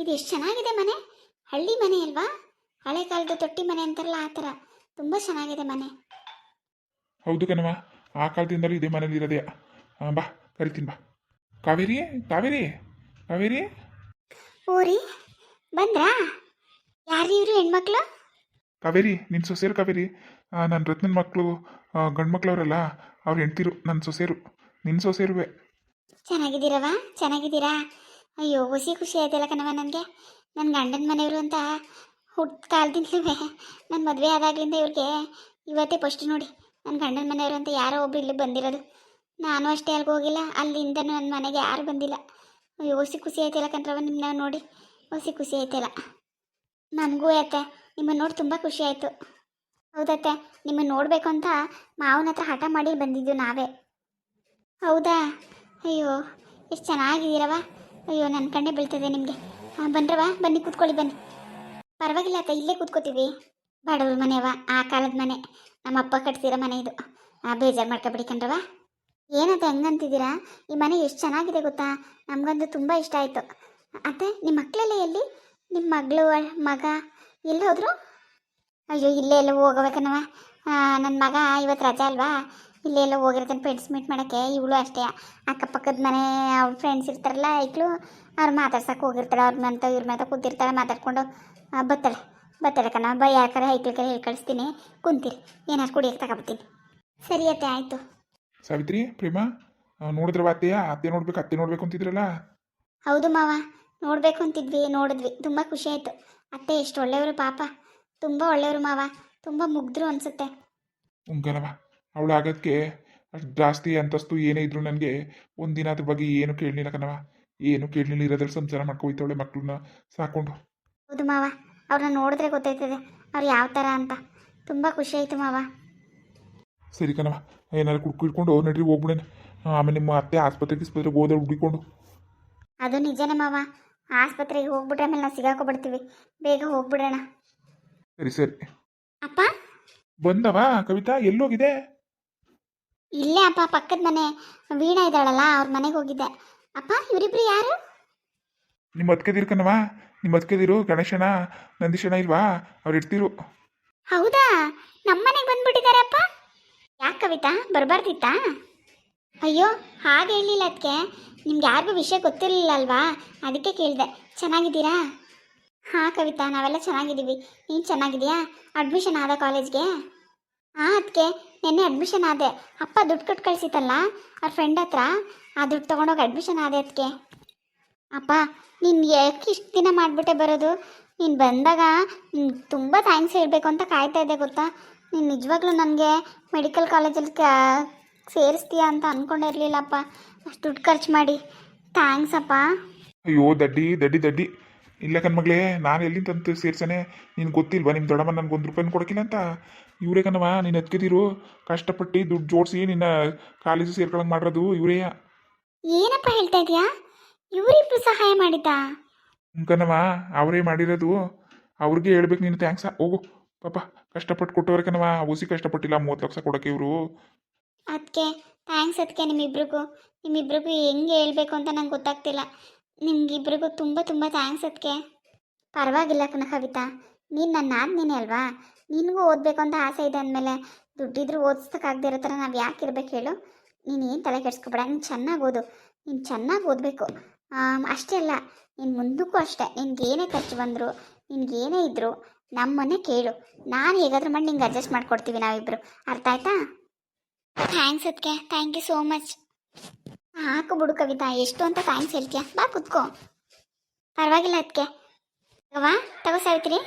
ಇದು ಎಷ್ಟು ಚೆನ್ನಾಗಿದೆ ಮನೆ? ಹಳ್ಳಿ ಮನೆ ಅಲ್ವಾ? ಹಳೆ ಕಾಲದ ತೊಟ್ಟಿ ಮನೆ ಅಂತಾರಲ್ಲ ಆ ಥರ. ತುಂಬ ಚೆನ್ನಾಗಿದೆ ಮನೆ. ಹೌದು ಕಣವ ಆ ಕಾಲದಿಂದಲೂ ಇದೇ ಮನೇಲಿ ಇರೋದೇ. ಬಾ ಕರಿತೀನಿ ಬಾ. ಕಾವೇರಿ? ಕಾವೇರಿ? ಕಾವೇರಿ? ಓರಿ ಬಂದ್ರಾ? ಯಾರು ಇವರು ಹೆಣ್ಮಕ್ಳು? ಕಾವೇರಿ ನಿನ್ನ ಸೊಸೇರು ಕಾವೇರಿ. ನನ್ನ ರತ್ನನ ಮಕ್ಕಳು ಗಂಡು ಮಕ್ಕಳವರಲ್ಲ ಅವ್ರು ಹೆಣ್ತಿರು ನನ್ನ ಸೊಸೇರು ನಿನ್ನ ಸೊಸೇರುವೆ ಚೆನ್ನಾಗಿದ್ದೀರವ ಚೆನ್ನಾಗಿದ್ದೀರಾ? ಅಯ್ಯೋ, ಹುಸಿ ಖುಷಿ ಆಯ್ತಲ್ಲ ಕಣವ ನನಗೆ. ನನ್ನ ಗಂಡನ ಮನೆಯವರು ಅಂತ ಹುಟ್ಟು ಕಾಲದಿಂದಲೂ ನನ್ನ ಮದುವೆ ಆದಾಗಲಿಂದ ಇವ್ರಿಗೆ ಇವತ್ತೇ ಫಸ್ಟ್ ನೋಡಿ. ನನ್ನ ಗಂಡನ ಮನೆಯವರು ಅಂತ ಯಾರೋ ಒಬ್ರು ಇಲ್ಲಿ ಬಂದಿರೋದು. ನಾನು ಅಷ್ಟೇ ಅಲ್ಲಿಗೆ ಹೋಗಿಲ್ಲ. ಅಲ್ಲಿಂದನೂ ನನ್ನ ಮನೆಗೆ ಯಾರು ಬಂದಿಲ್ಲ. ಅಯ್ಯೋ, ಹುಸಿ ಖುಷಿ ಆಯ್ತಲ್ಲ ಕಣ್ರವ ನಿಮ್ಮನ್ನ ನೋಡಿ. ಹುಸಿ ಖುಷಿ ಆಯ್ತಲ್ಲ. ನನಗೂ ಅತ್ತೆ ನಿಮ್ಮನ್ನು ನೋಡಿ ತುಂಬ ಖುಷಿ ಆಯಿತು. ಹೌದತ್ತೆ ನಿಮ್ಮನ್ನು ನೋಡಬೇಕು ಅಂತ ಮಾವನ ಹತ್ರ ಹಠ ಮಾಡಿ ಬಂದಿದ್ದು ನಾವೇ. ಹೌದಾ? ಅಯ್ಯೋ, ಎಷ್ಟು ಚೆನ್ನಾಗಿದ್ದೀರವ ಅಯ್ಯೋ ನನ್ನ ಕಣ್ಣೆ ಬೀಳ್ತದೆ ನಿಮಗೆ. ಹಾಂ ಬನ್ರವ ಬನ್ನಿ ಕೂತ್ಕೊಳ್ಳಿ, ಬನ್ನಿ. ಪರವಾಗಿಲ್ಲ ಅಕ್ಕ, ಇಲ್ಲೇ ಕೂತ್ಕೋತೀವಿ. ಬಡವ್ರ ಮನೆಯವ ಆ ಕಾಲದ ಮನೆ. ನಮ್ಮ ಅಪ್ಪ ಕಟ್ಸಿರೋ ಮನೆ ಇದು. ಆ, ಬೇಜಾರು ಮಾಡ್ಕೊಬಿಡಿ ಕಣ್ರವ ಏನಂತ ಹೆಂಗಂತಿದ್ದೀರಾ? ಈ ಮನೆ ಎಷ್ಟು ಚೆನ್ನಾಗಿದೆ ಗೊತ್ತಾ? ನಮಗಂತೂ ತುಂಬ ಇಷ್ಟ ಆಯಿತು. ಅತ್ತೆ ನಿಮ್ಮ ಮಕ್ಕಳೆಲ್ಲ ಎಲ್ಲಿ? ನಿಮ್ಮ ಮಗಳು, ಮಗ ಎಲ್ಲಿ ಹೋದ್ರು ಅಯ್ಯೋ, ಇಲ್ಲೇ ಎಲ್ಲ ಹೋಗಬೇಕನವ ನನ್ನ ಮಗ ಇವತ್ತು ರಜಾ ಅಲ್ವಾ? ಇಲ್ಲೇ ಎಲ್ಲ ಹೋಗಿರ್ತಾನೆ ಫ್ರೆಂಡ್ಸ್ ಮೀಟ್ ಮಾಡೋಕ್ಕೆ ಇವಳು ಅಷ್ಟೇ. ಅಕ್ಕಪಕ್ಕದ ಮನೆ ಅವ್ರ ಫ್ರೆಂಡ್ಸ್ ಇರ್ತಾರಲ್ಲ ಐಕ್ಳು ಅವ್ರು ಮಾತಾಡ್ಸಕ್ಕೆ ಹೋಗಿರ್ತಾಳೆ. ಅವ್ರ ಮಂತ ಇವ್ರ ಮೇಲೆ ಕೂತಿರ್ತಾಳೆ ಮಾತಾಡ್ಕೊಂಡು ಬತ್ತಾಳೆ ಬತ್ತಾಳೆ ಕಣ ಬೈ ಯಾಕರೆ ಐಕ್ಳ ಕಡೆ ಹೇಳಿ ಕಳಿಸ್ತೀನಿ. ಕುಂತೀರಿ ಏನಾರು ಕುಡಿಯಕ್ಕೆ ತಗೊಬರ್ತೀನಿ ಸರಿ ಅತ್ತೆ ಆಯಿತು. ಸಾವಿತ್ರಿ ಪ್ರೇಮ ನೋಡಿದ್ರೆ ಅತ್ತೆಯ? ಅತ್ತೆ ನೋಡ್ಬೇಕು ಅತ್ತೆ ನೋಡ್ಬೇಕು ಅಂತಿದ್ರಲ್ಲ? ಹೌದು ಮಾವ ನೋಡಬೇಕು ಅಂತಿದ್ವಿ ನೋಡಿದ್ವಿ. ತುಂಬ ಖುಷಿ ಆಯಿತು. ಅತ್ತೆ ಎಷ್ಟು ಒಳ್ಳೆಯವರು ಪಾಪ. ತುಂಬ ಒಳ್ಳೆಯವರು ಮಾವ. ತುಂಬ ಮುಗ್ಧರು ಅನಿಸುತ್ತೆ. ಉಂಗನವ ಅವಳು ಆಗೋದಕ್ಕೆ ಅಷ್ಟು ಜಾಸ್ತಿ ಅಂತಸ್ತು ಏನೇ ಇದ್ರು ನನಗೆ ಒಂದಿನ ಅದ್ರ ಬಗ್ಗೆ ಏನು ಕೇಳಲಿಲ್ಲ ಕಣವ ಏನು ಕೇಳಲಿಲ್ಲ ಇರೋದ್ರಲ್ಲಿ ಸಂಸಾರ ಮಾಡ್ಕೊಯ್ತಾವಳೆ ಮಕ್ಕಳನ್ನ ಸಾಕೊಂಡು. ಹೌದು ಮಾವ ಅವ್ರನ್ನ ನೋಡಿದ್ರೆ ಗೊತ್ತಾಯ್ತದೆ ಅವ್ರು ಯಾವ ಥರ ಅಂತ. ತುಂಬ ಖುಷಿ ಆಯಿತು ಮಾವ. ಸರಿ ಕಣವ ಏನಾದ್ರು ಕುಡ್ಕು ಇಟ್ಕೊಂಡು ನಡ್ರಿ ಹೋಗ್ಬಿಡೇನೆ ಆಮೇಲೆ ನಿಮ್ಮ ಅತ್ತೆ ಆಸ್ಪತ್ರೆಗೆ ಆಸ್ಪತ್ರೆಗೆ ಹೋದ್ರೆ ಹುಡುಕಿಕೊಂಡು ಅದು ನಿಜನೇ ಮಾವ ಆಸ್ಪತ್ರೆಗೆ ಹೋಗ್ಬಿಟ್ರೆ ಆಮೇಲೆ ನಾವು ಸಿಗಾಕೊಬಿಡ್ತೀವಿ. ಬೇಗ ಹೋಗ್ಬಿಡೋಣ. ಸರಿ ಸರಿ. ಅಪ್ಪ? ಬಂದವಾ ಕವಿತಾ? ಎಲ್ಲೋಗಿದೆ ಇಲ್ಲೇ ಅಪ್ಪ ಪಕ್ಕದ ಮನೆ. ವೀಣಾ ಇದ್ದಾಳಲ್ಲ ಅವ್ರ ಮನೆಗೆ ಹೋಗಿದ್ದೆ. ಅಪ್ಪ ಇವರಿಬ್ರು ಯಾರು? ನಿಮ್ಮ ಅತ್ಕೆದಿರು ಕಣವ ನಿಮ್ಮ ಅತ್ಕೆದಿರು ಗಣೇಶನ ನಂದೀಶನ ಇಲ್ವಾ? ಅವ್ರು ಇರ್ತಿರು. ಹೌದಾ? ನಮ್ಮ ಮನೆಗೆ ಬಂದ್ಬಿಟ್ಟಿದ್ದಾರಪ್ಪ ಯಾಕೆ ಕವಿತಾ? ಬರಬಾರ್ದಿತ್ತಾ? ಅಯ್ಯೋ ಹಾಗೆ ಹೇಳಿಲ್ಲ ಅದಕ್ಕೆ ನಿಮ್ಗೆ ಯಾರಿಗೂ ವಿಷಯ ಗೊತ್ತಿರಲಿಲ್ಲ ಅಲ್ವಾ ಅದಕ್ಕೆ ಕೇಳಿದೆ. ಚೆನ್ನಾಗಿದ್ದೀರಾ? ಹಾಂ ಕವಿತಾ ನಾವೆಲ್ಲ ಚೆನ್ನಾಗಿದ್ದೀವಿ. ನೀನು ಚೆನ್ನಾಗಿದೆಯಾ ಅಡ್ಮಿಷನ್ ಆದ ಕಾಲೇಜ್ಗೆ? ಹಾಂ ಅದಕ್ಕೆ ನಿನ್ನೆ ಅಡ್ಮಿಷನ್ ಆದೆ. ಅಪ್ಪ ದುಡ್ಡು ಕೊಟ್ಟು ಕಳಿಸಿತಲ್ಲ ಅವ್ರ ಫ್ರೆಂಡ್ ಹತ್ರ? ಆ ದುಡ್ಡು ತೊಗೊಂಡೋಗಿ ಅಡ್ಮಿಷನ್ ಆದೆ ಅದಕ್ಕೆ ಅಪ್ಪ, ನೀನು ಯಾಕೆ ಇಷ್ಟು ದಿನ ಮಾಡಿಬಿಟ್ಟೆ ಬರೋದು? ನೀನು ಬಂದಾಗ ನಿನ್ಗೆ ತುಂಬ ಥ್ಯಾಂಕ್ಸ್ ಹೇಳಬೇಕು ಅಂತ ಕಾಯ್ತಾ ಇದ್ದೆ ಗೊತ್ತಾ? ನೀನು ನಿಜವಾಗ್ಲೂ ನನಗೆ ಮೆಡಿಕಲ್ ಕಾಲೇಜಲ್ಲಿ ಸೇರಿಸ್ತೀಯಾ ಅಂತ ಅಂದ್ಕೊಂಡಿರಲಿಲ್ಲಪ್ಪ ಅಷ್ಟು ದುಡ್ಡು ಖರ್ಚು ಮಾಡಿ. ಥ್ಯಾಂಕ್ಸ್ ಅಪ್ಪ. ಅಯ್ಯೋ, ದಡ್ಡಿ ದಡ್ಡಿ ದಡ್ಡಿ. ಇಲ್ಲ ಕಣ್ಮಗಳೇ ನಾನು ಎಲ್ಲಿಂದ ತಂದು ಸೇರ್ಸನೆ. ನಿನ್ ಗೊತ್ತಿಲ್ವಾ ನಿಮ್ಮ ದೊಡ್ಡಮ್ಮ ನನಗೆ ಒಂದು ರೂಪಾಯಿನ ಕೊಡೋಕ್ಕಿಲ್ಲ ಅಂತ? ಇವರೇ ಕಣವ ನೀನು ಎತ್ಕಿದಿರು. ಕಷ್ಟಪಟ್ಟು ದುಡ್ಡು ಜೋಡಿಸಿ ನಿನ್ನ ಕಾಲೇಜು ಸೇರ್ಕೊಳಂಗೆ ಮಾಡಿರೋದು ಇವರೇ. ಏನಪ್ಪ ಹೇಳ್ತಾ ಇದ್ಯಾ? ಇವರಿಬ್ರು ಸಹಾಯ ಮಾಡಿದ್ದ? ಕಣವ ಅವರೇ ಮಾಡಿರೋದು. ಅವ್ರಿಗೆ ಹೇಳ್ಬೇಕು ನೀನು ಥ್ಯಾಂಕ್ಸ ಹೋಗು. ಪಾಪ ಕಷ್ಟಪಟ್ಟು ಕೊಟ್ಟವ್ರೆ ಕಣವ ಹುಸಿ ಕಷ್ಟಪಟ್ಟಿಲ್ಲ ಮೂವತ್ತು ಲಕ್ಷ ಕೊಡೋಕೆ ಇವರು. ಅದಕ್ಕೆ ಥ್ಯಾಂಕ್ಸ್ ಅದಕ್ಕೆ ನಿಮ್ಮಿಬ್ರಿಗೂ. ನಿಮ್ಮಿಬ್ರಿಗೂ ಹೆಂಗೆ ಹೇಳ್ಬೇಕು ಅಂತ ನಂಗೆ ಗೊತ್ತಾಗ್ತಿಲ್ಲ. ನಿಮ್ಗಿಬ್ರಿಗೂ ತುಂಬ ತುಂಬ ಥ್ಯಾಂಕ್ಸ್ ಅದಕ್ಕೆ ಪರವಾಗಿಲ್ಲ ಕಣ ಕವಿತಾ, ನೀನು ನನ್ನ ಆದ್ನೇನೆ ಅಲ್ವಾ? ನಿನಗೂ ಓದಬೇಕು ಅಂತ ಆಸೆ ಇದೆ ಅಂದಮೇಲೆ ದುಡ್ಡಿದ್ರೂ ಓದಿಸ್ತಕ್ಕಾಗದೇ ಇರೋ ಥರ ನಾವು ಯಾಕೆ ಇರ್ಬೇಕು ಹೇಳು? ನೀನು ಏನು ತಲೆ ಕೆಡಿಸ್ಕೊಬೇಡ, ನೀನು ಚೆನ್ನಾಗಿ ಓದು. ನೀನು ಚೆನ್ನಾಗಿ ಓದಬೇಕು. ಅಷ್ಟೇ ಅಲ್ಲ, ನೀನು ಮುಂದಕ್ಕೂ ಅಷ್ಟೇ ನಿನ್ಗೇನೇ ಖರ್ಚು ಬಂದರು ನಿನ್ಗೇನೇ ಇದ್ದರು ನಮ್ಮನ್ನೇ ಕೇಳು. ನಾನು ಹೇಗಾದ್ರೂ ಮಾಡಿ ನಿಂಗೆ ಅಡ್ಜಸ್ಟ್ ಮಾಡಿಕೊಡ್ತೀವಿ ನಾವಿಬ್ಬರು ಅರ್ಥ ಆಯ್ತಾ? ಥ್ಯಾಂಕ್ಸ್ ಅದಕ್ಕೆ ಥ್ಯಾಂಕ್ ಯು ಸೋ ಮಚ್ ಹಾಕು ಬಿಡು ಕವಿತಾ, ಎಷ್ಟು ಅಂತ ಥ್ಯಾಂಕ್ಸ್ ಹೇಳ್ತೀಯ? ಬಾ ಕುತ್ಕೋ. ಪರವಾಗಿಲ್ಲ ಅದಕ್ಕೆ ರವಾ, ತಗೋ ಸಾವಿತ್ರಿ.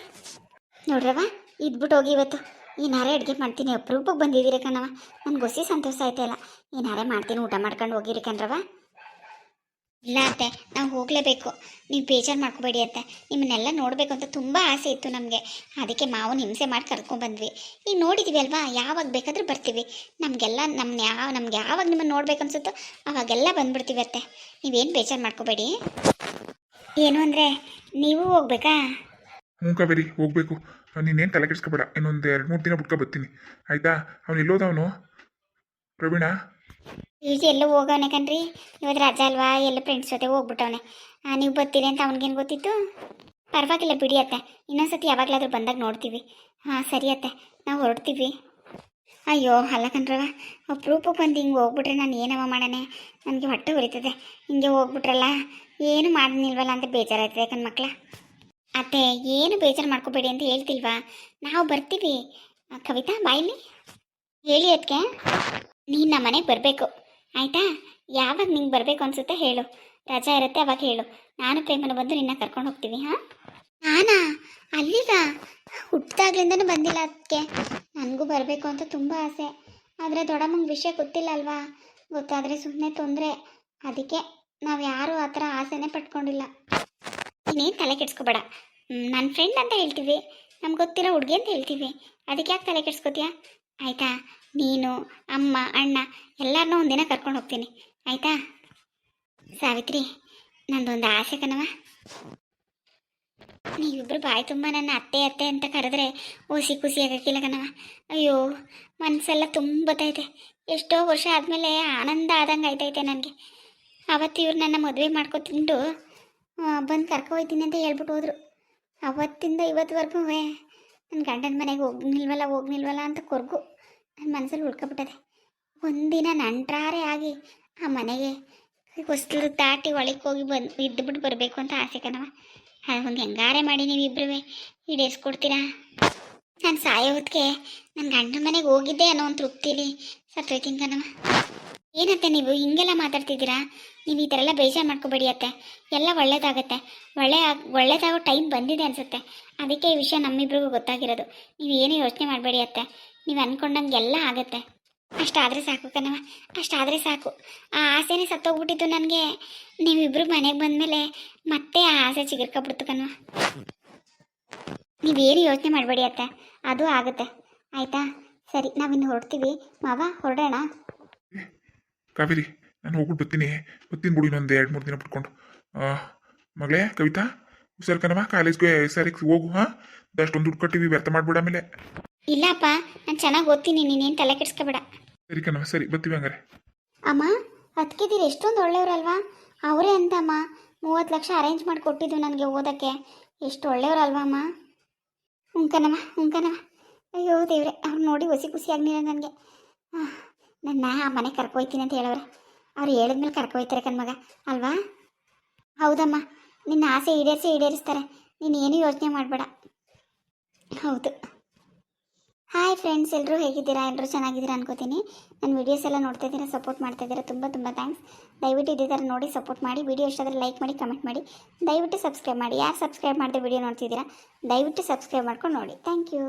ನೋಡ್ರವ ಇದ್ಬಿಟ್ಟು ಹೋಗಿ ಇವತ್ತು. ಏನಾರೇ ಅಡುಗೆ ಮಾಡ್ತೀನಿ ಅಪರೂಪಕ್ಕೆ ಬಂದಿದ್ದೀರಿ ಕಣವ ನನ್ಗೆ ಗೊಸಿ ಸಂತೋಷ ಆಯ್ತಲ್ಲ ಏನಾರೇ ಮಾಡ್ತೀನಿ, ಊಟ ಮಾಡ್ಕೊಂಡು ಹೋಗಿರಿ ಕಣ್ರವ ಇಲ್ಲ ಅತ್ತೆ, ನಾವು ಹೋಗಲೇಬೇಕು. ನೀವು ಬೇಜಾರು ಮಾಡ್ಕೋಬೇಡಿ ಅತ್ತೆ. ನಿಮ್ಮನ್ನೆಲ್ಲ ನೋಡಬೇಕು ಅಂತ ತುಂಬ ಆಸೆ ಇತ್ತು ನಮಗೆ. ಅದಕ್ಕೆ ಮಾವು ಹಿಂಸೆ ಮಾಡಿ ಕರ್ಕೊಂಡ್ಬಂದ್ವಿ ಈಗ ನೋಡಿದ್ದೀವಿ ಅಲ್ವಾ, ಯಾವಾಗ ಬೇಕಾದರೂ ಬರ್ತೀವಿ. ನಮಗೆಲ್ಲ ನಮ್ಮ ಯಾವ ನಮ್ಗೆ ಯಾವಾಗ ನಿಮ್ಮನ್ನು ನೋಡ್ಬೇಕು ಅನ್ಸುತ್ತೋ ಅವಾಗೆಲ್ಲ ಬಂದ್ಬಿಡ್ತೀವಿ ಅತ್ತೆ. ನೀವೇನು ಬೇಜಾರು ಮಾಡ್ಕೋಬೇಡಿ? ಏನು ಅಂದರೆ, ನೀವು ಹೋಗ್ಬೇಕಾ? ಹ್ಞೂ ಕಾವೇರಿ, ಹೋಗಬೇಕು. ನೀನೇನು ತಲೆ ಕೆಡಿಸ್ಕೋಬೇಡ ಇನ್ನೊಂದು ಎರಡು ಮೂರು ದಿನ ಬಿಟ್ಕೊ ಬರ್ತೀನಿ. ಆಯಿತಾ? ಅವನು ಎಲ್ಲೋದವನು ಪ್ರವೀಣ? ಈಗ ಎಲ್ಲ ಹೋಗವನೆ ಕಣ್ರಿ. ಇವತ್ತು ರಜಾ ಅಲ್ವಾ, ಎಲ್ಲ ಫ್ರೆಂಡ್ಸ್ ಜೊತೆ ಹೋಗ್ಬಿಟ್ಟವನೆ. ನೀವು ಬರ್ತೀರಿ ಅಂತ ಅವ್ನಿಗೇನು ಗೊತ್ತಿತ್ತು? ಪರವಾಗಿಲ್ಲ ಬಿಡಿ ಅತ್ತೆ. ಇನ್ನೊಂದ್ಸತಿ ಯಾವಾಗಲಾದರೂ ಬಂದಾಗ ನೋಡ್ತೀವಿ. ಹಾಂ, ಸರಿ ಅತ್ತೆ. ನಾವು ಹೊರಡ್ತೀವಿ. ಅಯ್ಯೋ, ಅಲ್ಲ ಕಣ್ರವ ಅಪ್ರೂಪಕ್ಕೆ ಬಂದು ಹಿಂಗೆ ಹೋಗ್ಬಿಟ್ರೆ ನಾನು ಏನವ ಮಾಡೋಣ? ನನಗೆ ಹೊಟ್ಟೆ ಉರಿತದೆ. ಹಿಂಗೆ ಹೋಗ್ಬಿಟ್ರಲ್ಲ, ಏನು ಮಾಡಿಲ್ವಲ್ಲ ಅಂತ ಬೇಜಾರಾಯ್ತದೆ ಕಣ್ ಮಕ್ಳ. ಅತ್ತೆ, ಏನು ಬೇಜಾರು ಮಾಡ್ಕೋಬೇಡಿ ಅಂತ ಹೇಳ್ತಿಲ್ವಾ? ನಾವು ಬರ್ತೀವಿ. ಕವಿತಾ ಬಾಯಲ್ಲಿ ಹೇಳಿ ಅದಕ್ಕೆ ನೀನು ನಮ್ಮ ಮನೆಗೆ ಬರಬೇಕು. ಆಯಿತಾ? ಯಾವಾಗ ನಿಂಗೆ ಬರಬೇಕು ಅನಿಸುತ್ತೆ ಹೇಳು. ರಜಾ ಇರುತ್ತೆ ಅವಾಗ ಹೇಳು. ನಾನು ಪ್ರೇಮನ ಬಂದು ನಿನ್ನ ಕರ್ಕೊಂಡು ಹೋಗ್ತೀವಿ ಹಾಂ? ನಾನಾ? ಅಲ್ಲಿಗ? ಹುಟ್ಟಿದಾಗ್ಲಿಂದನೂ ಬಂದಿಲ್ಲ ಅದಕ್ಕೆ ನನಗೂ ಬರಬೇಕು ಅಂತ ತುಂಬ ಆಸೆ. ಆದರೆ ದೊಡ್ಡಮ್ಮಂಗೆ ವಿಷಯ ಗೊತ್ತಿಲ್ಲ ಅಲ್ವಾ ಗೊತ್ತಾದರೆ ಸುಮ್ಮನೆ ತೊಂದರೆ. ಅದಕ್ಕೆ ನಾವು ಯಾರೂ ಆ ಥರ ಆಸೆನೇ ಪಟ್ಕೊಂಡಿಲ್ಲ. ನೀನೇನು ತಲೆ ಕೆಡ್ಸ್ಕೊಬೇಡ. ನನ್ನ ಫ್ರೆಂಡ್ ಅಂತ ಹೇಳ್ತೀವಿ. ನಮ್ಗೆ ಗೊತ್ತಿರೋ ಹುಡುಗಿ ಅಂತ ಹೇಳ್ತೀವಿ. ಅದಕ್ಕೆ ಯಾಕೆ ತಲೆ ಕೆಡ್ಸ್ಕೊತೀಯಾ? ಆಯಿತಾ? ನೀನು, ಅಮ್ಮ, ಅಣ್ಣ ಎಲ್ಲರನ್ನೂ ಒಂದಿನ ಕರ್ಕೊಂಡು ಹೋಗ್ತೀನಿ. ಆಯಿತಾ? ಸಾವಿತ್ರಿ, ನಂದೊಂದು ಆಸೆ ಕಣವ ನೀವಿಬ್ರು ಬಾಯಿ ತುಂಬ ನನ್ನ ಅತ್ತೆ ಅತ್ತೆ ಅಂತ ಕರೆದ್ರೆ ಓಸಿ ಖುಷಿ ಆಗಕ್ಕಿಲ್ಲ ಕಣವ ಅಯ್ಯೋ ಮನಸ್ಸೆಲ್ಲ ತುಂಬತೈತೆ ಎಷ್ಟೋ ವರ್ಷ ಆದಮೇಲೆ ಆನಂದ ಆದಂಗೆ ಆಯ್ತೈತೆ ನನಗೆ. ಅವತ್ತು ಇವ್ರು ನನ್ನ ಮದುವೆ ಮಾಡ್ಕೊತಿಂಡು ಬಂದು ಕರ್ಕೊ ಅಂತ ಹೇಳ್ಬಿಟ್ಟು ಹೋದ್ರು. ಅವತ್ತಿಂದ ಇವತ್ತುವರೆಗೂ ನನ್ನ ಗಂಡನ ಮನೆಗೆ ಹೋಗಿ ನಿಲ್ವಲ್ಲ ಹೋಗಿ ಅಂತ ಕೊರ್ಗು. ನನ್ನ ಮನಸ್ಸಲ್ಲಿ ಉಳ್ಕೊಬಿಟ್ಟದೆ. ಒಂದಿನ ನಂಟ್ರಾರೆ ಆಗಿ ಆ ಮನೆಗೆ ಹೊಸ್ಲು ದಾಟಿ ಒಳಗೆ ಹೋಗಿ ಬಂದು ಇದ್ದುಬಿಟ್ಟು ಬರಬೇಕು ಅಂತ ಆಸೆ ಕಣವ ಒಂದು ಹೆಂಗಾರೆ ಮಾಡಿ ನೀವು ಇಬ್ಬರೂ ಈಡೇರಿಸ್ಕೊಡ್ತೀರಾ? ನಾನು ಸಾಯೋ ನನ್ನ ಗಂಡನ ಮನೆಗೆ ಹೋಗಿದ್ದೆ ಅನ್ನೋ ಒಂದು ತೃಪ್ತಿಲಿ ಸತ್ತೋಯ್ತೀನಿ ಕಣವ ಏನತ್ತೆ ನೀವು ಹಿಂಗೆಲ್ಲ ಮಾತಾಡ್ತಿದ್ದೀರಾ? ನೀವು ಈ ಥರ ಎಲ್ಲ ಬೇಜಾರು ಮಾಡ್ಕೋಬೇಡಿ ಅತ್ತೆ. ಎಲ್ಲ ಒಳ್ಳೇದಾಗತ್ತೆ. ಒಳ್ಳೆ ಒಳ್ಳೇದಾಗೋ ಟೈಮ್ ಬಂದಿದೆ ಅನಿಸುತ್ತೆ. ಅದಕ್ಕೆ ಈ ವಿಷಯ ನಮ್ಮಿಬ್ರಿಗೂ ಗೊತ್ತಾಗಿರೋದು. ನೀವು ಏನು ಯೋಚನೆ ಮಾಡಬೇಡಿ ಅತ್ತೆ. ನೀವು ಅಂದ್ಕೊಂಡಂಗೆ ಎಲ್ಲ ಆಗತ್ತೆ. ಅಷ್ಟಾದರೆ ಸಾಕು ಕಣವ ಅಷ್ಟಾದರೆ ಸಾಕು. ಆ ಆಸೆನೇ ಸತ್ತೋಗ್ಬಿಟ್ಟಿದ್ದು ನನಗೆ. ನೀವಿಬ್ರು ಮನೆಗೆ ಬಂದಮೇಲೆ ಮತ್ತೆ ಆ ಆಸೆ ಚಿಗುರ್ಕೊಬಿಡ್ತು ಕಣವ ನೀವೇನು ಯೋಚನೆ ಮಾಡಬೇಡಿ ಅತ್ತೆ. ಅದು ಆಗುತ್ತೆ. ಆಯಿತಾ? ಸರಿ, ನಾವಿನ್ನು ಹೊರಡ್ತೀವಿ. ಮಾವ, ಹೊರಡೋಣ? ಕಾವೇರಿ ನಾನು ಹೋಗ್ಬಿಟ್ಟು ಬರ್ತೀನಿ. ಬರ್ತೀನಿ ಬಿಡಿ ಇನ್ನೊಂದು ಎರಡು ಮೂರು ದಿನ ಬಿಟ್ಕೊಂಡು. ಮಗಳೇ ಕವಿತಾ ಹುಷಾರ್ ಕಣವ ಕಾಲೇಜ್ಗೆ ಸರಿಗೆ ಹೋಗು ಹಾಂ? ಅಷ್ಟೊಂದು ದುಡ್ಡು ಕಟ್ಟಿವಿ ವ್ಯರ್ಥ ಮಾಡ್ಬಿಡ ಆಮೇಲೆ. ಇಲ್ಲಪ್ಪ ನಾನು ಚೆನ್ನಾಗಿ ಓದ್ತೀನಿ ನೀನೇನು ತಲೆ ಕೆಡಿಸ್ಕೋಬೇಡ. ಸರಿ ಕಣವ ಸರಿ ಬರ್ತೀವಿ ಹಂಗಾರೆ. ಅಮ್ಮ ಅದಕ್ಕಿದ್ದೀರಿ ಎಷ್ಟೊಂದು ಒಳ್ಳೆಯವರಲ್ವಾ? ಅವರೇ ಅಂತಮ್ಮ ಮೂವತ್ತು ಲಕ್ಷ ಅರೇಂಜ್ ಮಾಡಿ ಕೊಟ್ಟಿದ್ದು ನನಗೆ ಓದೋಕ್ಕೆ. ಎಷ್ಟು ಒಳ್ಳೆಯವರಲ್ವಾ ಅಮ್ಮ? ಉಂಕನಮ್ಮ ಉಂಕನಮ್ಮ ಅಯ್ಯೋ ದೇವ್ರೆ ಅವ್ರು ನೋಡಿ ಹೊಸಿ ಖುಷಿ ನನಗೆ. ನನಗೆ ನನ್ನ ಆ ಮನೆಗೆ ಕರ್ಕೊಯ್ತೀನಿ ಅಂತ ಹೇಳವ್ರೆ. ಅವ್ರು ಹೇಳಿದ್ಮೇಲೆ ಕರ್ಕೊಯ್ತಾರೆ ಕಣ್ಮಗ ಅಲ್ವಾ? ಹೌದಮ್ಮ, ನಿನ್ನ ಆಸೆ ಈಡೇರಿಸಿ ಈಡೇರಿಸ್ತಾರೆ. ನೀನು ಏನು ಯೋಚನೆ ಮಾಡಬೇಡ. ಹೌದು. ಹಾಯ್ ಫ್ರೆಂಡ್ಸ್ ಎಲ್ಲರೂ ಹೇಗಿದ್ದೀರಾ? ಎಲ್ಲರೂ ಚೆನ್ನಾಗಿದ್ದೀರಾ ಅನ್ಕೋತೀನಿ. ನನ್ನ ವೀಡಿಯೋಸ್ ಎಲ್ಲ ನೋಡ್ತಾ ಇದ್ದೀರಾ ಸಪೋರ್ಟ್ ಮಾಡ್ತಾ ಇದ್ದೀರಾ, ತುಂಬ ತುಂಬ ಥ್ಯಾಂಕ್ಸ್ ದಯವಿಟ್ಟು ಇದೇ ಥರ ನೋಡಿ ಸಪೋರ್ಟ್ ಮಾಡಿ ವಿಡಿಯೋ ಇಷ್ಟಾದರೆ ಲೈಕ್ ಮಾಡಿ ಕಮೆಂಟ್ ಮಾಡಿ. ದಯವಿಟ್ಟು ಸಬ್ಸ್ಕ್ರೈಬ್ ಮಾಡಿ. ಯಾರು ಸಬ್ಸ್ಕ್ರೈಬ್ ಮಾಡ್ದೆ ವಿಡಿಯೋ ನೋಡ್ತಿದ್ದೀರಾ? ದಯವಿಟ್ಟು ಸಬ್ಸ್ಕ್ರೈಬ್ ಮಾಡ್ಕೊಂಡು ನೋಡಿ. Thank you